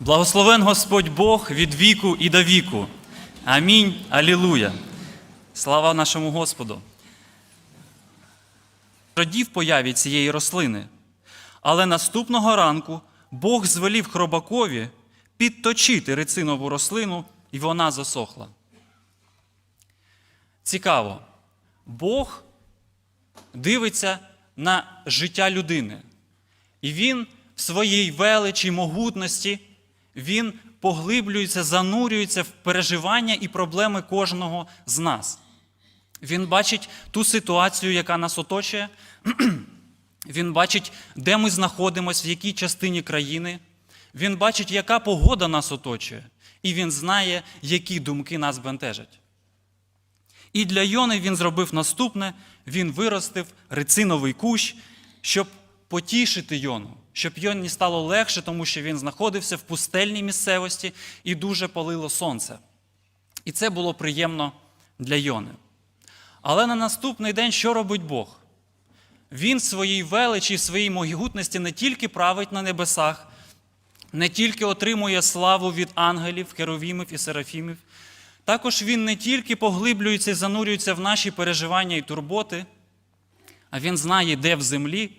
Благословен Господь Бог від віку і до віку. Амінь. Алілуя. Слава нашому Господу. Радів появі цієї рослини. Але наступного ранку Бог звелів хробакові підточити рицинову рослину, і вона засохла. Цікаво. Бог дивиться на життя людини. І він в своїй величі, могутності, він поглиблюється, занурюється в переживання і проблеми кожного з нас. Він бачить ту ситуацію, яка нас оточує. Він бачить, де ми знаходимося, в якій частині країни. Він бачить, яка погода нас оточує. І він знає, які думки нас бентежать. І для Йони він зробив наступне: він виростив рициновий кущ, щоб потішити Йону, щоб Йоні стало легше, тому що він знаходився в пустельній місцевості і дуже палило сонце. І це було приємно для Йони. Але на наступний день що робить Бог? Він в своїй величі, в своїй могутності не тільки править на небесах, не тільки отримує славу від ангелів, херовімів і серафімів, також він не тільки поглиблюється і занурюється в наші переживання і турботи, а він знає, де в землі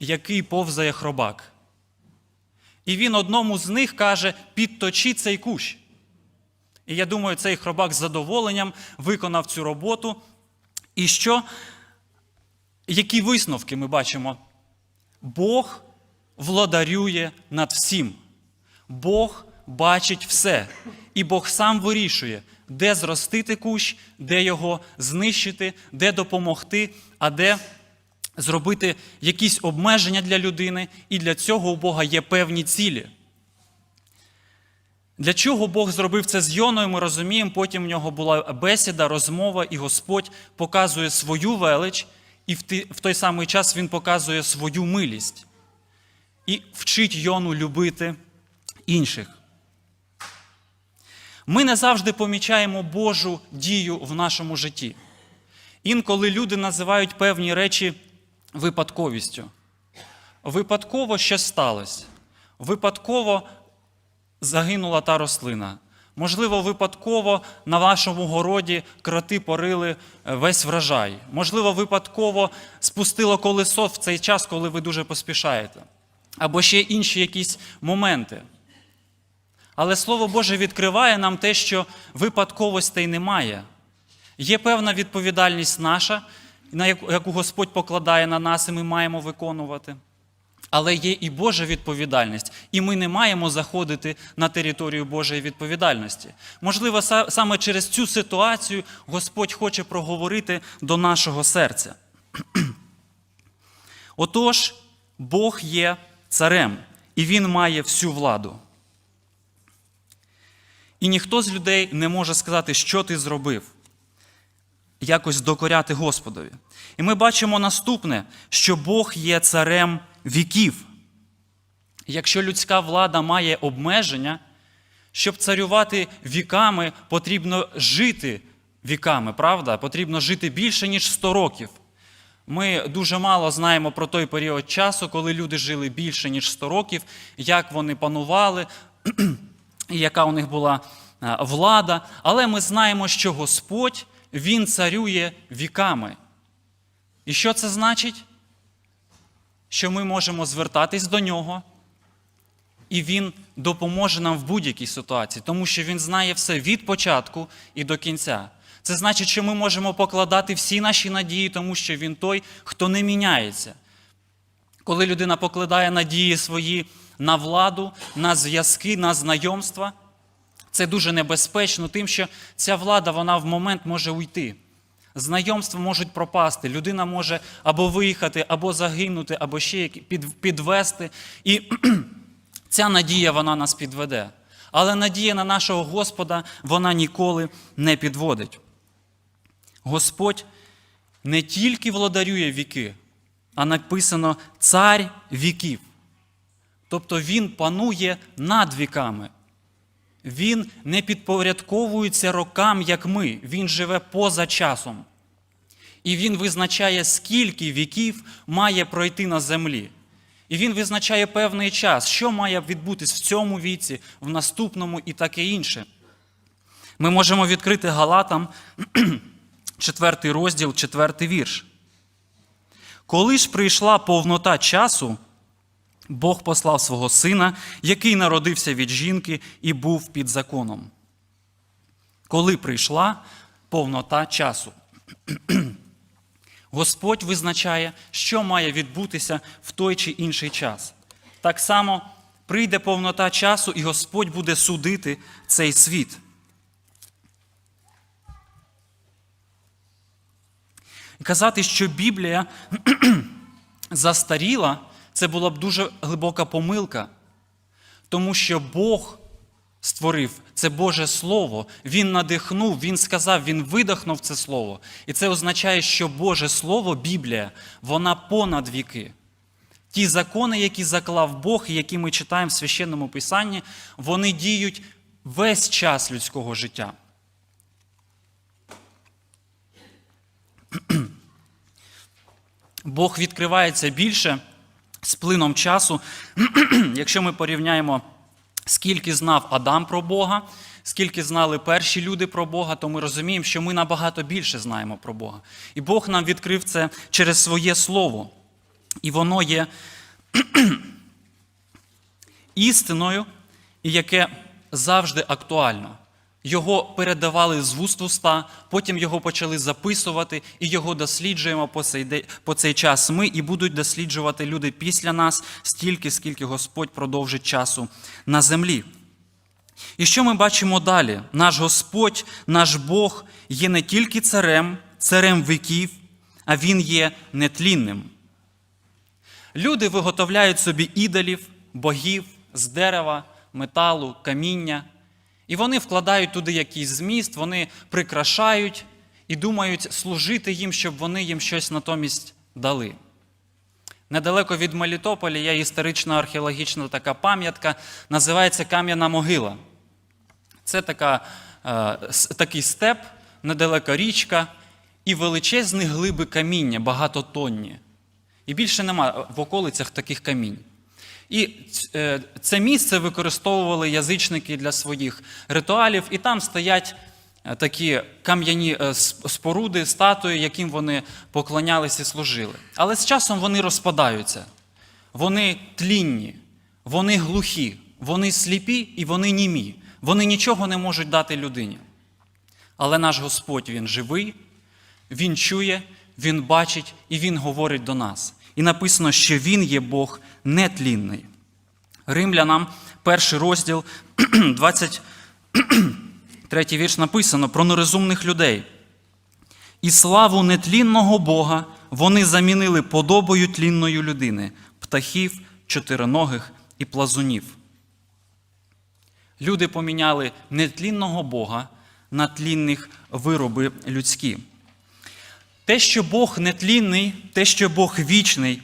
який повзає хробак. І він одному з них каже: підточи цей кущ. І я думаю, цей хробак з задоволенням виконав цю роботу. І що? Які висновки ми бачимо? Бог владарює над всім. Бог бачить все. І Бог сам вирішує, де зростити кущ, де його знищити, де допомогти, а де зробити якісь обмеження для людини. І для цього у Бога є певні цілі. Для чого Бог зробив це з Йоною, ми розуміємо, потім в нього була бесіда, розмова, і Господь показує свою велич, і в той самий час Він показує свою милість і вчить Йону любити інших. Ми не завжди помічаємо Божу дію в нашому житті. Інколи люди називають певні речі випадковістю. Випадково щось сталося. Випадково загинула та рослина. Можливо, випадково на вашому городі кроти порили е, весь врожай. Можливо, випадково спустило колесо в цей час, коли ви дуже поспішаєте. Або ще інші якісь моменти. Але Слово Боже відкриває нам те, що випадковостей немає. Є певна відповідальність наша, на яку Господь покладає на нас, і ми маємо виконувати. Але є і Божа відповідальність, і ми не маємо заходити на територію Божої відповідальності. Можливо, саме через цю ситуацію Господь хоче проговорити до нашого серця. Отож, Бог є царем, і Він має всю владу. І ніхто з людей не може сказати, що ти зробив, якось докоряти Господові. І ми бачимо наступне, що Бог є царем віків. Якщо людська влада має обмеження, щоб царювати віками, потрібно жити віками, правда? Потрібно жити більше, ніж 100 років. Ми дуже мало знаємо про той період часу, коли люди жили більше, ніж 100 років, як вони панували, яка у них була е, влада. Але ми знаємо, що Господь Він царює віками. І що це значить? Що ми можемо звертатись до нього, і Він допоможе нам в будь-якій ситуації, тому що Він знає все від початку і до кінця. Це значить, що ми можемо покладати всі наші надії, тому що Він той, хто не міняється. Коли людина покладає надії свої на владу, на зв'язки, на знайомства, це дуже небезпечно, тим, що ця влада вона в момент може уйти. Знайомства можуть пропасти, людина може або виїхати, або загинути, або ще підвести. І ця надія вона нас підведе. Але надія на нашого Господа вона ніколи не підводить. Господь не тільки владарює віки, а написано цар віків. Тобто Він панує над віками. Він не підпорядковується рокам, як ми. Він живе поза часом. І він визначає, скільки віків має пройти на землі. І він визначає певний час, що має відбутись в цьому віці, в наступному і таке інше. Ми можемо відкрити Галатам, 4 розділ, 4 вірш. Коли ж прийшла повнота часу, Бог послав свого сина, який народився від жінки і був під законом. Коли прийшла повнота часу. Господь визначає, що має відбутися в той чи інший час. Так само прийде повнота часу, і Господь буде судити цей світ. Казати, що Біблія застаріла, це була б дуже глибока помилка, тому що Бог створив це Боже Слово, Він надихнув, Він сказав, Він видихнув це Слово. І це означає, що Боже Слово, Біблія, вона понад віки. Ті закони, які заклав Бог, і які ми читаємо в священному Писанні, вони діють весь час людського життя. Бог відкривається більше з плином часу, якщо ми порівняємо, скільки знав Адам про Бога, скільки знали перші люди про Бога, то ми розуміємо, що ми набагато більше знаємо про Бога. І Бог нам відкрив це через своє Слово. І воно є істиною, і яке завжди актуально. Його передавали з вуст в уста, потім його почали записувати, і його досліджуємо по цей, по цей час ми, і будуть досліджувати люди після нас стільки, скільки Господь продовжить часу на землі. І що ми бачимо далі? Наш Господь, наш Бог є не тільки царем, царем віків, а Він є нетлінним. Люди виготовляють собі ідолів, богів з дерева, металу, каміння. І вони вкладають туди якийсь зміст, вони прикрашають і думають служити їм, щоб вони їм щось натомість дали. Недалеко від Мелітополя є історична археологічна така пам'ятка, називається Кам'яна могила. Це така, е, такий степ, недалеко річка і величезні глиби каміння, багатотонні. І більше нема в околицях таких камінь. І е, це місце використовували язичники для своїх ритуалів, і там стоять е, такі кам'яні е, споруди, статуї, яким вони поклонялися і служили. Але з часом вони розпадаються. Вони тлінні, вони глухі, вони сліпі і вони німі. Вони нічого не можуть дати людині. Але наш Господь Він живий, Він чує, Він бачить і Він говорить до нас. І написано, що Він є Бог нетлінний. Римлянам, перший розділ, 23 вірш написано про нерозумних людей. І славу нетлінного Бога вони замінили подобою тлінної людини, птахів, чотириногих і плазунів. Люди поміняли нетлінного Бога на тлінних вироби людські. Те, що Бог нетлінний, те, що Бог вічний,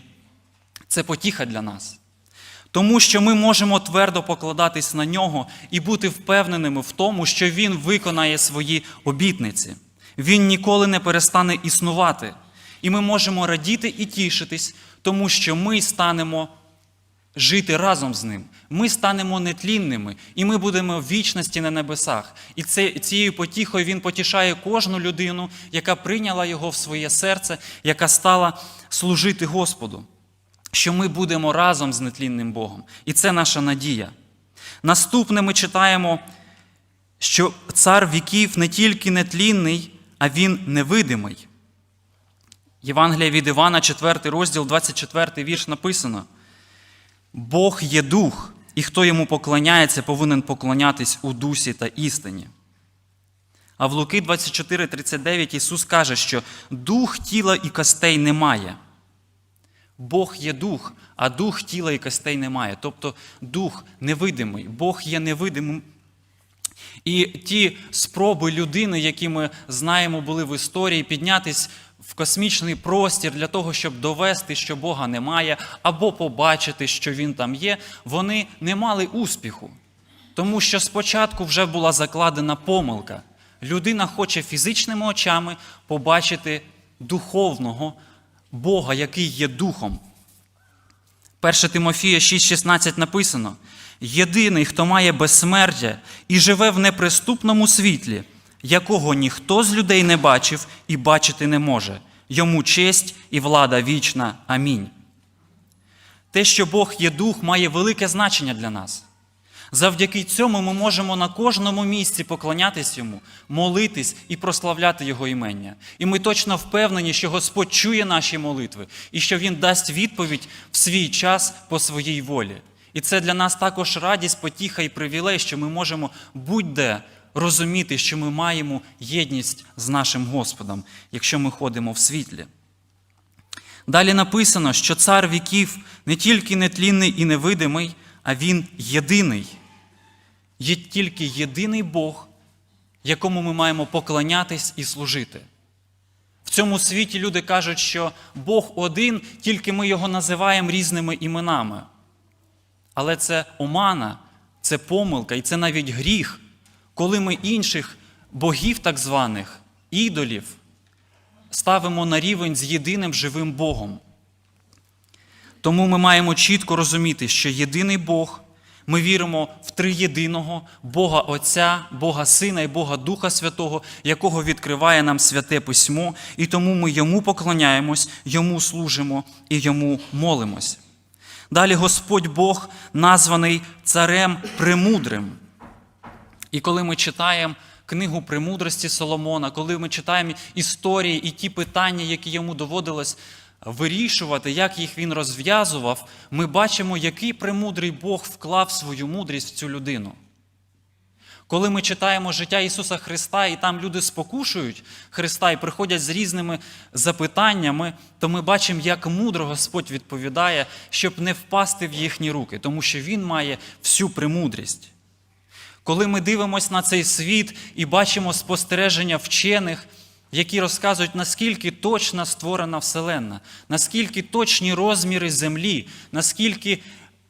це потіха для нас. Тому що ми можемо твердо покладатись на нього і бути впевненими в тому, що Він виконає свої обітниці. Він ніколи не перестане існувати. І ми можемо радіти і тішитись, тому що ми станемо жити разом з ним. Ми станемо нетлінними, і ми будемо в вічності на небесах. І це, цією потіхою він потішає кожну людину, яка прийняла його в своє серце, яка стала служити Господу. Що ми будемо разом з нетлінним Богом. І це наша надія. Наступне ми читаємо, що цар віків не тільки нетлінний, а він невидимий. Євангелія від Івана, 4 розділ, 24 вірш написано. Бог є дух, і хто йому поклоняється, повинен поклонятись у дусі та істині. А в Луки 24:39 Ісус каже, що дух тіла і костей немає. Бог є дух, а дух тіла і костей немає. Тобто дух невидимий, Бог є невидимим. І ті спроби людини, які ми знаємо, були в історії, піднятись в космічний простір для того, щоб довести, що Бога немає, або побачити, що Він там є, вони не мали успіху. Тому що спочатку вже була закладена помилка. Людина хоче фізичними очами побачити духовного Бога, який є духом. 1 Тимофія 6,16 написано: Єдиний, хто має безсмертя і живе в неприступному світлі, якого ніхто з людей не бачив і бачити не може. Йому честь і влада вічна. Амінь. Те, що Бог є дух, має велике значення для нас. Завдяки цьому ми можемо на кожному місці поклонятись йому, молитись і прославляти Його імення. І ми точно впевнені, що Господь чує наші молитви і що Він дасть відповідь в свій час по своїй волі. І це для нас також радість, потіха і привілей, що ми можемо будь-де розуміти, що ми маємо єдність з нашим Господом, якщо ми ходимо в світлі. Далі написано, що цар віків не тільки нетлінний і невидимий, а він єдиний. Є тільки єдиний Бог, якому ми маємо поклонятись і служити. В цьому світі люди кажуть, що Бог один, тільки ми його називаємо різними іменами. Але це омана, це помилка і це навіть гріх, коли ми інших богів, так званих, ідолів, ставимо на рівень з єдиним живим Богом. Тому ми маємо чітко розуміти, що єдиний Бог, ми віримо в триєдиного Бога Отця, Бога Сина і Бога Духа Святого, якого відкриває нам святе письмо, і тому ми йому поклоняємось, йому служимо і йому молимось. Далі Господь Бог названий царем премудрим. І коли ми читаємо книгу премудрості Соломона, коли ми читаємо історії і ті питання, які йому доводилось вирішувати, як їх він розв'язував, ми бачимо, який премудрий Бог вклав свою мудрість в цю людину. Коли ми читаємо життя Ісуса Христа, і там люди спокушують Христа і приходять з різними запитаннями, то ми бачимо, як мудро Господь відповідає, щоб не впасти в їхні руки, тому що Він має всю премудрість. Коли ми дивимося на цей світ і бачимо спостереження вчених, які розказують, наскільки точно створена Вселенна, наскільки точні розміри Землі, наскільки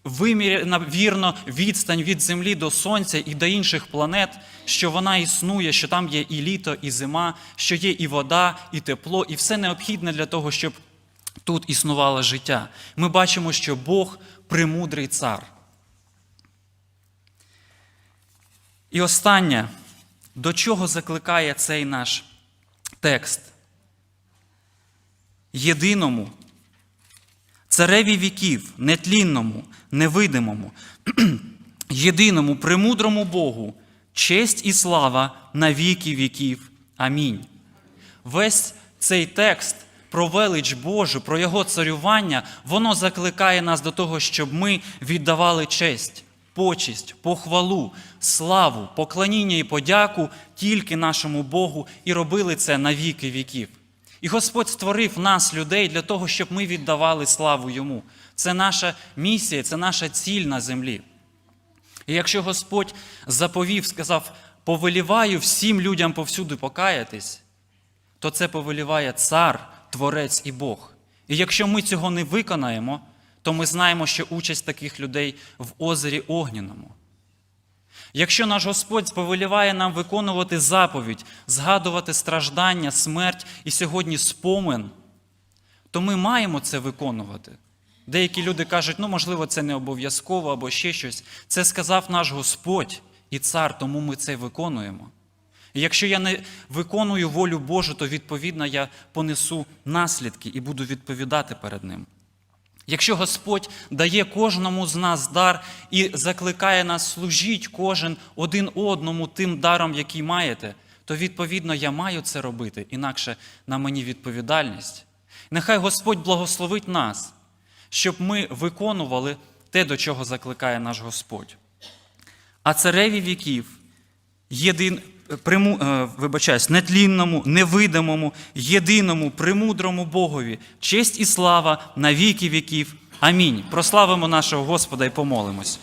виміряна вірно відстань від Землі до Сонця і до інших планет, що вона існує, що там є і літо, і зима, що є і вода, і тепло, і все необхідне для того, щоб тут існувало життя. Ми бачимо, що Бог премудрий цар. І останнє, до чого закликає цей наш текст? Єдиному, цареві віків, нетлінному, невидимому, єдиному, премудрому Богу, честь і слава на віки віків. Амінь. Весь цей текст про велич Божу, про Його царювання, воно закликає нас до того, щоб ми віддавали честь, почість, похвалу, славу, поклоніння і подяку тільки нашому Богу і робили це на віки віків. І Господь створив нас, людей, для того, щоб ми віддавали славу Йому. Це наша місія, це наша ціль на землі. І якщо Господь заповів, сказав, повеліваю всім людям повсюди покаятись, то це повеліває цар, творець і Бог. І якщо ми цього не виконаємо, то ми знаємо, що участь таких людей в озері Огняному. Якщо наш Господь повеліває нам виконувати заповідь, згадувати страждання, смерть і сьогодні спомин, то ми маємо це виконувати. Деякі люди кажуть, ну, можливо, це не обов'язково або ще щось. Це сказав наш Господь і цар, тому ми це виконуємо. І якщо я не виконую волю Божу, то відповідно я понесу наслідки і буду відповідати перед Ним. Якщо Господь дає кожному з нас дар і закликає нас служіть кожен один одному тим даром, який маєте, то відповідно я маю це робити, інакше на мені відповідальність. Нехай Господь благословить нас, щоб ми виконували те, до чого закликає наш Господь. А цареві віків, єдин, приму, е, вибачаюсь, нетлінному, невидимому, єдиному, премудрому Богові, честь і слава на віки віків. Амінь. Прославимо нашого Господа і помолимось.